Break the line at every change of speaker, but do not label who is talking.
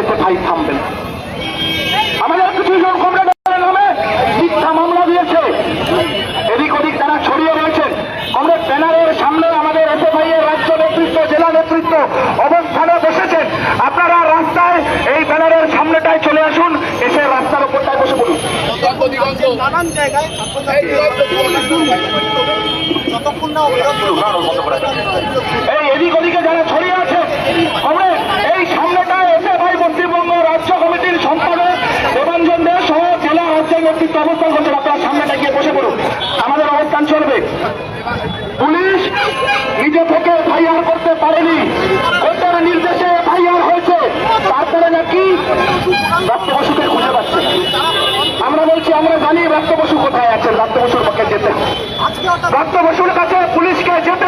এতে ভাই থামবে না। আমাদের কিছুজন কমরেডের নামে মিথ্যা মামলা দিয়েছে। এদিক ওদিক তারা ছড়িয়ে রয়েছেন কমরেড ব্যানারের সামনে আমাদের এসে ভাইয়ের রাজ্য নেতৃত্ব জেলা নেতৃত্ব অবস্থানে বসেছেন। আপনারা রাস্তায় এই ব্যানারের সামনেটায় চলে আসুন এসে রাস্তার ওপরটায় বসে বলুন এই নেতৃত্ব অবস্থান করছেন আপনারা সামনেটা গিয়ে বসে পড়ুন। আমাদের অবস্থান চলবে। পুলিশ নিজে থেকে ফাইয়ার করতে পারেনি। কোর্টের নির্দেশে ফাইয়ার হয়েছে? তারপরে নাকি রক্ত বসুকে খুঁজে পাচ্ছে আমরা বলছি, আমরা জানি রক্ত বসু কোথায় আছেন রক্ত বসুর পক্ষে যেতে রক্ত বসুর কাছে পুলিশকে যেতে